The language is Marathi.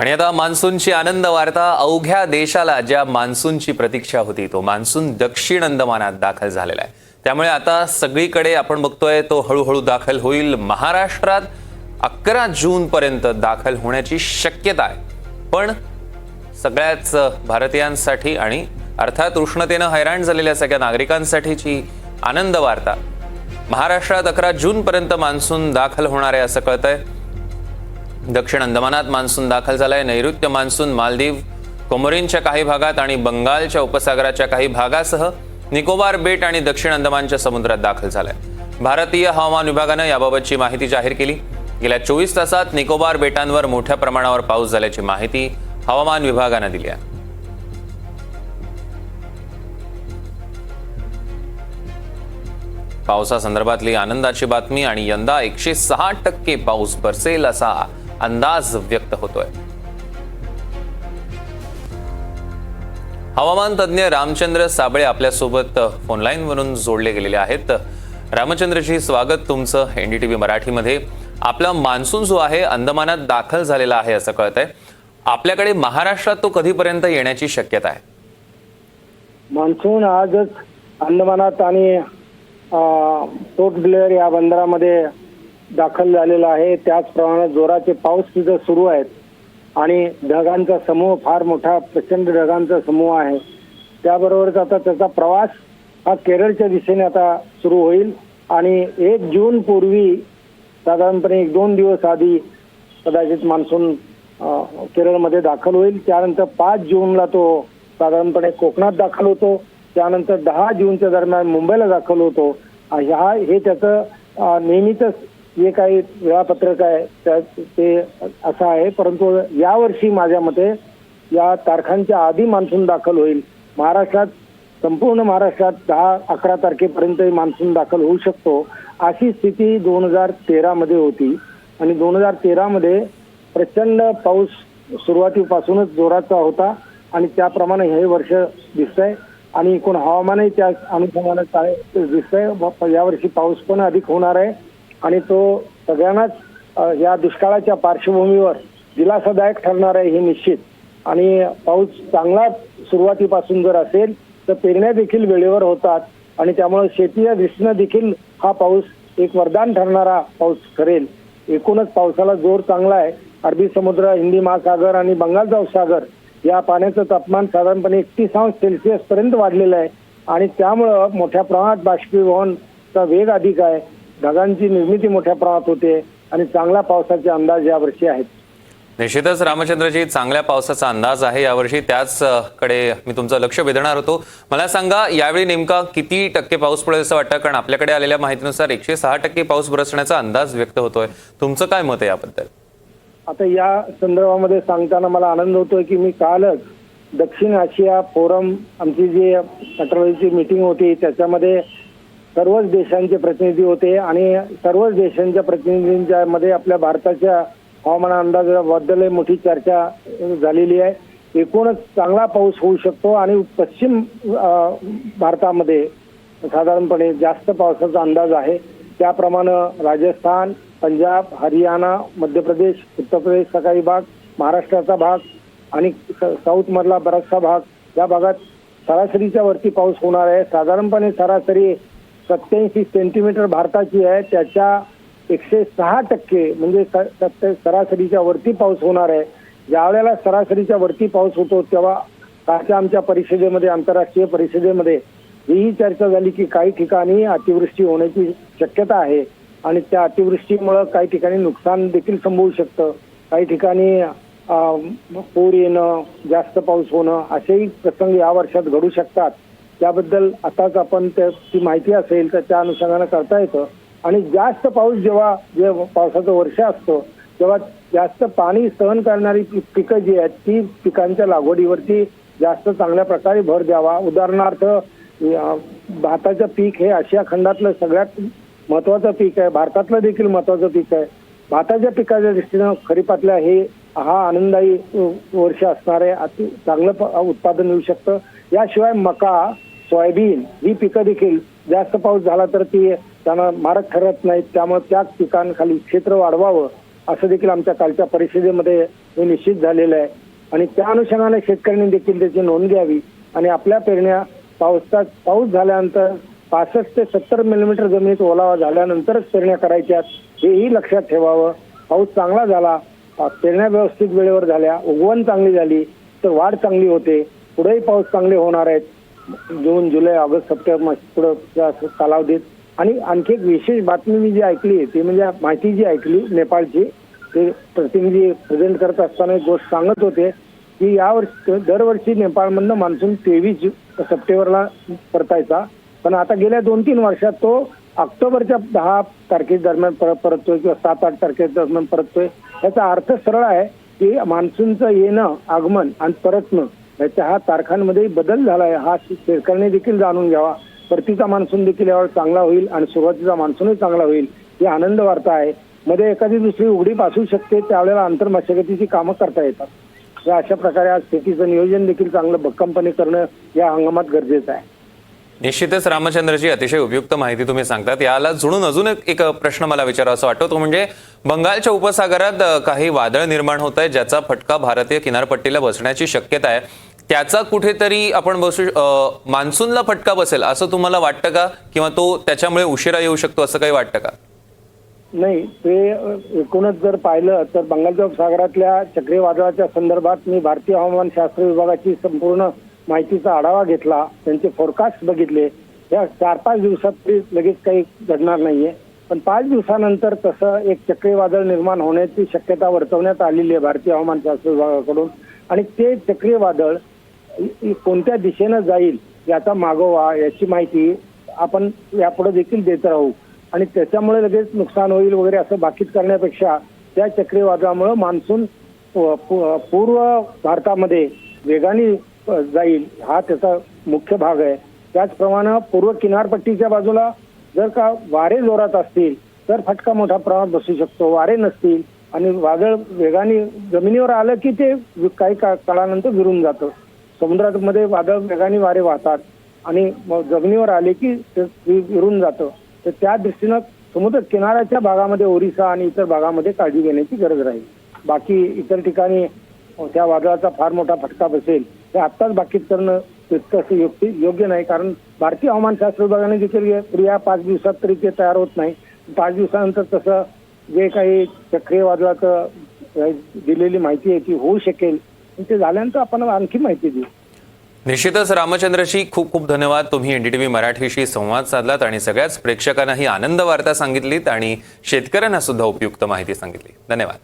आणि आता मान्सूनची आनंद वार्ता अवघ्या देशाला ज्या मान्सूनची प्रतीक्षा होती तो मान्सून दक्षिण अंदमानात दाखल झालेला आहे. त्यामुळे आता सगळीकडे आपण बघतोय तो हळूहळू दाखल होईल. महाराष्ट्रात अकरा जून पर्यंत दाखल होण्याची शक्यता आहे. पण सगळ्याच भारतीयांसाठी आणि अर्थात उष्णतेनं हैराण झालेल्या सगळ्या नागरिकांसाठीची आनंद वार्ता. महाराष्ट्रात अकरा जून पर्यंत मान्सून दाखल होणार आहे असं कळतंय. दक्षिण अंदमानात मान्सून दाखल झालाय. नैऋत्य मान्सून मालदीव कोमोरीनच्या काही भागात आणि बंगालच्या उपसागराच्या काही भागासह निकोबार बेट आणि दक्षिण अंदमानच्या समुद्रात दाखल झालाय. भारतीय हवामान विभागानं याबाबतची माहिती जाहीर केली. गेल्या चोवीस तासात निकोबार बेटांवर मोठ्या प्रमाणावर पाऊस झाल्याची माहिती हवामान विभागानं दिली आहे. पावसासंदर्भातली आनंदाची बातमी आणि यंदा एकशे सहा टक्के पाऊस बरसेल असा अंदाज व्यक्त होतोय. हवामान तज्ज्ञ रामचंद्र साबळे आपल्यासोबत फोनलाईनवरून जोडले गेलेले आहेत. रामचंद्रजी स्वागत तुमचं एनडीटीव्ही मराठीमध्ये. आपला मान्सून जो आहे अंदमानात दाखल झालेला आहे असं कळतंय. आपल्याकडे महाराष्ट्रात तो कधीपर्यंत येण्याची शक्यता आहे? मान्सून आजच अंदमानात आणि पोर्ट ब्लेअर या बंदरामध्ये दाखल झालेला आहे. त्याचप्रमाणे जोराचे पाऊस तिथं सुरू आहेत. आणि ढगांचा समूह फार मोठा प्रचंड ढगांचा समूह आहे. त्याबरोबरच आता त्याचा प्रवास हा केरळच्या दिशेने आता सुरू होईल. आणि एक जून पूर्वी साधारणपणे एक दोन दिवस आधी कदाचित मान्सून केरळमध्ये दाखल होईल. त्यानंतर पाच जूनला तो साधारणपणे कोकणात दाखल होतो. त्यानंतर दहा जूनच्या दरम्यान मुंबईला दाखल होतो. आणि हा हे त्याचं नेहमीच जे काही वेळापत्रक आहे त्या- ते असं आहे परंतु यावर्षी माझ्या मते या तारखांच्या आधी मान्सून दाखल होईल. महाराष्ट्रात संपूर्ण महाराष्ट्रात दहा अकरा तारखेपर्यंत मान्सून दाखल होऊ शकतो अशी स्थिती दोन हजार तेरामध्ये होती. आणि दोन हजार तेरामध्ये प्रचंड पाऊस सुरुवातीपासूनच जोराचा होता आणि त्याप्रमाणे हे वर्ष दिसतंय. आणि एकूण हवामानही त्या अनुषंगाने काय दिसतंय. यावर्षी पाऊस पण अधिक होणार आहे. आणि तो सगळ्यांनाच या दुष्काळाच्या पार्श्वभूमीवर दिलासादायक ठरणार आहे हे निश्चित. आणि पाऊस चांगला सुरुवातीपासून जर असेल तर पेरण्या देखील वेळेवर होतात आणि त्यामुळे शेतीच्या दृष्टीनं देखील हा पाऊस एक वरदान ठरणारा पाऊस ठरेल. एकूणच पावसाला जोर चांगला आहे. अरबी समुद्र हिंदी महासागर आणि बंगालचा उपसागर या पाण्याचं तापमान साधारणपणे एकतीस अंश सेल्सिअस पर्यंत वाढलेलं आहे. आणि त्यामुळं मोठ्या प्रमाणात बाष्पीभवनचा वेग अधिक आहे. ढगांची निर्मिती मोठ्या प्रमाणात होते आणि चांगल्या पावसाचे अंदाज यावर्षी आहेत. निश्चितच रामचंद्रजी चांगल्या पावसाचा अंदाज आहे यावर्षी. त्याच कडे मी तुमचं लक्ष वेधणार होतो. मला सांगा यावेळी नेमका किती टक्के पाऊस पडेल असं वाटतं? कारण आपल्याकडे आलेल्या माहितीनुसार एकशे सहा टक्के पाऊस बरसण्याचा अंदाज व्यक्त होतोय. तुमचं काय मत आहे याबद्दल? आता या संदर्भामध्ये सांगताना मला आनंद होतोय की मी कालच दक्षिण आशिया फोरम आमची जी मेट्रोलॉजीची मीटिंग होती त्याच्यामध्ये सर्वच देशांचे प्रतिनिधी होते आणि सर्वच देशांच्या प्रतिनिधींच्या मध्ये आपल्या भारताच्या हवामान अंदाजाबद्दल मोठी चर्चा झालेली आहे. एकूणच चांगला पाऊस होऊ शकतो आणि पश्चिम भारतामध्ये साधारणपणे जास्त पावसाचा अंदाज आहे. त्याप्रमाणे राजस्थान पंजाब हरियाणा मध्य प्रदेश उत्तर प्रदेशचा काही भाग महाराष्ट्राचा भाग आणि स- साऊथ मधला बराचसा भाग या भागात सरासरीच्या वरती पाऊस होणार आहे. साधारणपणे सरासरी सत्याऐंशी सेंटीमीटर भारताची आहे. त्याच्या एकशे सहा टक्के म्हणजे सत्य- सरासरीच्या वरती पाऊस होणार आहे. ज्या वेळेला सरासरीच्या वरती पाऊस होतो तेव्हा कालच्या आमच्या परिषदेमध्ये आंतरराष्ट्रीय परिषदेमध्ये ही चर्चा झाली की काही ठिकाणी अतिवृष्टी होण्याची शक्यता आहे. आणि त्या अतिवृष्टीमुळं काही ठिकाणी नुकसान देखील संभवू शकतं. काही ठिकाणी पूर येणं जास्त पाऊस होणं असेही प्रसंग या वर्षात घडू शकतात. त्याबद्दल आताच आपण त्याची माहिती असेल तर त्या अनुषंगानं करता येतं. आणि जास्त पाऊस जेव्हा जे पावसाचं वर्ष असतं तेव्हा जास्त पाणी सहन करणारी पी- पिकं जी आहेत ती पिकांच्या लागवडीवरती जास्त चांगल्या प्रकारे भर द्यावा. उदाहरणार्थ भाताचं पीक हे आशिया खंडातलं सगळ्यात महत्वाचं पीक आहे. भारतातलं देखील महत्वाचं पीक आहे. भाताच्या पिकाच्या दृष्टीनं खरीपातल्या हे हा आनंददायी वर्ष असणार आहे. अति चांगलं प- उत्पादन येऊ शकतं. याशिवाय मका सोयाबीन ही पिकं देखील जास्त पाऊस झाला तर ती त्यांना मारक ठरत नाहीत. त्यामुळे त्याच पिकांखाली क्षेत्र वाढवावं असं देखील आमच्या कालच्या परिषदेमध्ये हे निश्चित झालेलं आहे. आणि त्या अनुषंगाने शेतकऱ्यांनी देखील त्याची नोंद घ्यावी. आणि आपल्या पेरण्या पावसात पाऊस झाल्यानंतर पासष्ट ते सत्तर मिलीमीटर जमिनीत ओलावा झाल्यानंतरच पेरण्या करायच्यात हेही लक्षात ठेवावं. पाऊस चांगला झाला पेरण्या व्यवस्थित वेळेवर झाल्या उगवण चांगली झाली तर वाढ चांगली होते. पुढेही पाऊस चांगले होणार आहेत. जून जुलै ऑगस्ट सप्टेंबर पुढं कालावधीत. आणि आणखी एक विशेष बातमी मी जी ऐकली ती म्हणजे माहिती जी ऐकली नेपाळची ते प्रतिनिधी प्रेझेंट करत असताना एक गोष्ट सांगत होते की यावर्षी दरवर्षी नेपाळमधनं मान्सून तेवीस सप्टेंबरला परतायचा. पण आता गेल्या दोन तीन वर्षात तो ऑक्टोबरच्या दहा तारखे दरम्यान पर- परततोय किंवा सात आठ तारखे दरम्यान परततोय. याचा अर्थ सरळ आहे की मान्सूनचं येणं आगमन आणि परतणं त्याच्या हा तारखांमध्ये बदल झालाय हा शेतकऱ्यांनी देखील जाणून घ्यावा. परतीचा मान्सून देखील यावर चांगला होईल आणि सुरुवातीचा मान्सूनही चांगला होईल ही आनंद वार्ता आहे. मध्ये एखादी दुसरी उघडीप असू शकते त्यावेळेला आंतर मशागतीची कामं करता येतात. या अशा प्रकारे आज शेतीचं नियोजन देखील चांगलं भक्कमपणे करणं या हंगामात गरजेचं आहे. निश्चितच रामचंद्रजी अतिशय उपयुक्त माहिती तुम्ही सांगतात. याला जुळून अजून एक प्रश्न मला विचारावा असं वाटतो. म्हणजे बंगालच्या उपसागरात काही वादळ निर्माण होत आहे ज्याचा फटका भारतीय किनारपट्टीला बसण्याची शक्यता आहे. त्याचा कुठेतरी आपण बसू मान्सूनला फटका बसेल असं तुम्हाला वाटतं का? किंवा तो त्याच्यामुळे उशिरा येऊ शकतो असं काही वाटतं का? नाही ते एकूणच जर पाहिलं तर बंगालच्या उपसागरातल्या चक्रीवादळाच्या संदर्भात मी भारतीय हवामान शास्त्र विभागाची संपूर्ण माहितीचा आढावा घेतला त्यांचे फोरकास्ट बघितले. या चार पाच दिवसात लगेच काही घडणार नाहीये. पण पाच दिवसानंतर तसं एक चक्रीवादळ निर्माण होण्याची शक्यता वर्तवण्यात आलेली आहे भारतीय हवामान शास्त्र विभागाकडून. आणि ते चक्रीवादळ कोणत्या दिशेनं जाईल याचा मागोवा याची माहिती आपण यापुढे देखील देत राहू. आणि त्याच्यामुळे लगेच नुकसान होईल वगैरे असं बाकीत करण्यापेक्षा त्या चक्रीवादळामुळे मान्सून पूर्व भारतामध्ये वेगाने जाईल हा त्याचा मुख्य भाग आहे. त्याचप्रमाणे पूर्व किनारपट्टीच्या बाजूला जर का वारे जोरात असतील तर फटका मोठ्या प्रमाणात बसू शकतो वारे नसतील आणि वादळ वेगाने जमिनीवर आलं की ते काही का- काळानंतर विरून जातं. समुद्रामध्ये वादळ वेगाने वारे वाहतात आणि मग जमिनीवर आले की ते विरून जातं. तर त्या दृष्टीनं समुद्र किनाऱ्याच्या भागामध्ये ओरिसा आणि इतर भागामध्ये काळजी घेण्याची गरज राहील. बाकी इतर ठिकाणी त्या वादळाचा फार मोठा फटका बसेल. हे आत्ताच बाकीत करणं तितकंसं योग्य योग्य नाही. कारण भारतीय हवामानशास्त्र विभागाने देखील या- पाच दिवसात तरी ते तयार होत नाही. पाच दिवसानंतर तसं जे काही चक्रीय वादळाचं दिलेली माहिती आहे ती होऊ शकेल. ते झाल्यानंतर आपण आणखी माहिती देऊ. निश्चितच रामचंद्रजी खूप खूप धन्यवाद. तुम्ही एनडीटीव्ही मराठीशी संवाद साधलात आणि सगळ्याच प्रेक्षकांना ही आनंद वार्ता सांगितलीत आणि शेतकऱ्यांना सुद्धा उपयुक्त माहिती सांगितली. धन्यवाद.